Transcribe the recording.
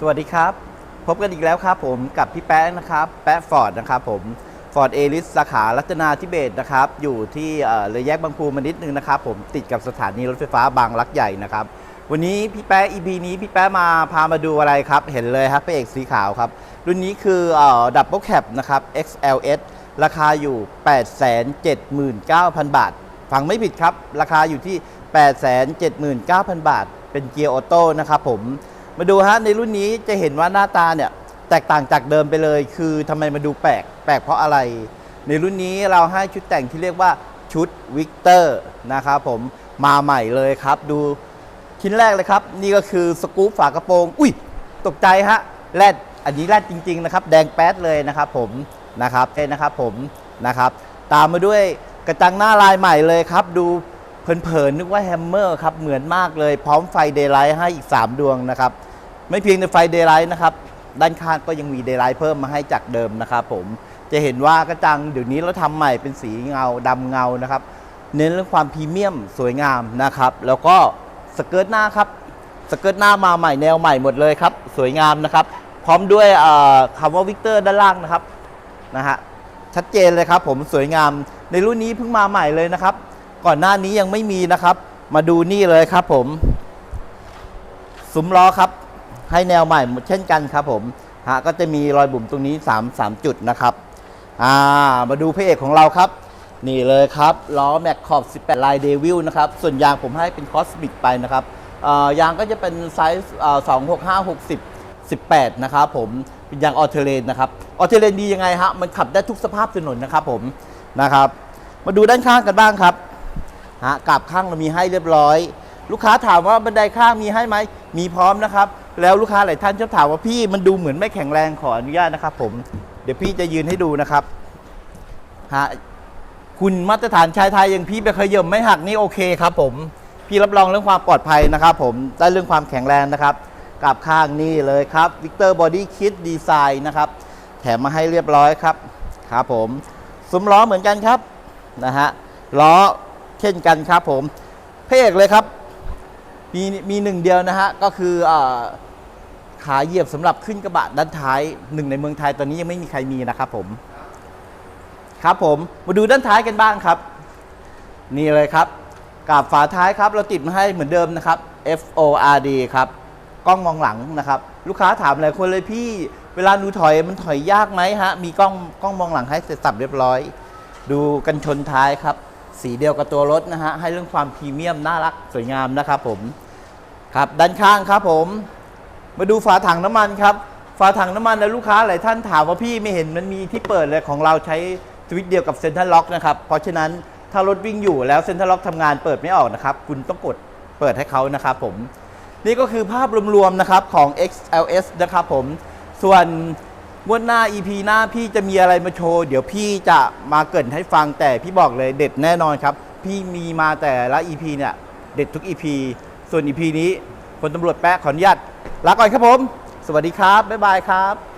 สวัสดีครับ พบกันอีกแล้วครับผมกับพี่แป๊ะนะครับ แป๊ะฟอร์ดนะครับผมฟอร์ดเอลิสสาขารัตนาธิเบศรนะครับ อยู่ที่เอ่อเลยแยกบางพูมานิดนึงนะครับ ผมติดกับสถานีรถไฟฟ้าบางรักใหญ่นะครับ วันนี้พี่แป๊ะ EP นี้พี่แป๊ะมาพามาดูอะไรครับ เห็นเลยครับพระเอกสีขาวครับ รุ่นนี้คือดับเบิลแคปนะครับ XLS ราคาอยู่ 879,000 บาท ฟังไม่ผิดครับ ราคาอยู่ที่ 879,000 บาท เป็นเกียร์ออโต้นะครับผม มาดูฮะในรุ่นนี้จะเห็นว่าหน้าตาเนี่ยแตกต่างจากเดิมไปเลย คือทำไมมาดูแปลกแปลกเพราะอะไร ในรุ่นนี้เราให้ชุดแต่งที่เรียกว่าชุดวิกเตอร์นะครับผมมาใหม่เลยครับ ดูชิ้นแรกเลยครับ นี่ก็คือสกู๊ปฝากระโปรง อุ้ยตกใจฮะแรดอันนี้แรดจริง ๆ นะครับ แดงแป๊ดเลยนะครับผมนะครับเอ้นะครับผมนะครับ ตามมาด้วยกระจังหน้าลายใหม่เลยครับ ดู เผินๆนึกว่าแฮมเมอร์ครับเหมือนมากเลยพร้อมไฟเดย์ไลท์ให้อีก 3 ดวงนะครับ ไม่เพียงแต่ไฟเดย์ไลท์นะครับ ด้านข้างก็ยังมีเดย์ไลท์เพิ่มมาให้จากเดิมนะครับผมจะเห็นว่ากระจังเดี๋ยวนี้เราทำใหม่เป็นสีเงาดำเงานะครับ เน้นเรื่องความพรีเมียมสวยงามนะครับ แล้วก็สเกิร์ตหน้าครับสเกิร์ตหน้ามาใหม่แนวใหม่หมดเลยครับ สวยงามนะครับ พร้อมด้วยเอ่อคำว่าวิกเตอร์ด้านล่างนะครับนะฮะชัดเจนเลยครับผมสวยงามในรุ่นนี้เพิ่งมาใหม่เลยนะครับ ก่อนหน้านี้ยังไม่มีนะครับ มาดูนี่เลยครับผมซุ้มล้อครับ ให้แนวใหม่เช่นกันครับผมฮะก็จะมีรอยบุ๋มตรงนี้3 3จุดนะครับอ่ามาดูพระเอกของเราครับ นี่เลยครับล้อแม็กขอบ 18 ลายเดวิลนะครับ ส่วนยางผมให้เป็นคอสมิกไปนะครับยางก็จะเป็นไซส์เอ่อ265 60 18นะครับผมเป็นยางออเทเลนนะครับออเทเลนดียังไงฮะมันขับได้ทุกสภาพถนนนะครับผมนะครับ มาดูด้านข้างกันบ้างครับ ฮะกับข้างเรามีให้เรียบร้อย ลูกค้าถามว่าบันไดข้างมีให้ไหมมีพร้อมนะครับ แล้วลูกค้าหลายท่านชอบถามว่าพี่มันดูเหมือนไม่แข็งแรงขออนุญาตนะครับผมเดี๋ยวพี่จะยืนให้ดูนะครับฮะคุณมาตรฐานชายไทยอย่างพี่ไปเคยเยิมไม่หักนี่โอเคครับผมพี่รับรองเรื่องความปลอดภัยนะครับผมได้เรื่องความแข็งแรงนะครับกลับข้างนี่เลยครับวิกเตอร์บอดี้คิดดีไซน์นะครับแถมมาให้เรียบร้อยครับครับผมซุ้มล้อเหมือนกันครับนะฮะล้อ ช่นกันครับผมพระเอกเลยครับ มีมีหนึ่งเดียวนะฮะ ก็คืออขาเหยียบสำหรับขึ้นกระบะด้านท้ายหนึ่งในเมืองไทยตอนนี้ยังไม่มีใครมีนะครับผม ครับผมมาดูด้านท้ายกันบ้างครับ นี่เลยครับกับฝาท้ายครับ เราติดมาให้เหมือนเดิมนะครับ F O R D ครับกล้องมองหลังนะครับ ลูกค้าถามหลายคนเลยพี่เวลาหนูถอยมันถอยยากไหมฮะ มีกล้องกล้องมองหลังให้เสร็จสับเรียบร้อย ดูกันชนท้ายครับ สีเดียวกับตัวรถนะฮะให้เรื่องความพรีเมียมน่ารักสวยงามนะครับผมครับด้านข้างครับผม มาดูฝาถังน้ำมันครับฝาถังน้ำมันแล้วลูกค้าหลายท่านถามว่าพี่ไม่เห็นมันมีที่เปิดเลยของเราใช้สวิตช์เดียวกับเซ็นทรัลล็อกนะครับเพราะฉะนั้นถ้ารถวิ่งอยู่แล้วเซ็นทรัลล็อกทำงานเปิดไม่ออกนะครับ คุณต้องกดเปิดให้เขานะครับผมนี่ก็คือภาพรวมๆนะครับของ XLS นะครับผมส่วน งวดหน้า EP หน้าพี่จะมีอะไรมาโชว์ เดี๋ยวพี่จะมาเกรินให้ฟังแต่พี่บอกเลยเด็ดแน่นอนครับ พี่มีมาแต่ละ EP เนี่ย เด็ดทุก EP ส่วน EP นี้คนตำรวจแป๊ะขออนุญาตลาก่อนครับผม สวัสดีครับ บ๊ายบายครับ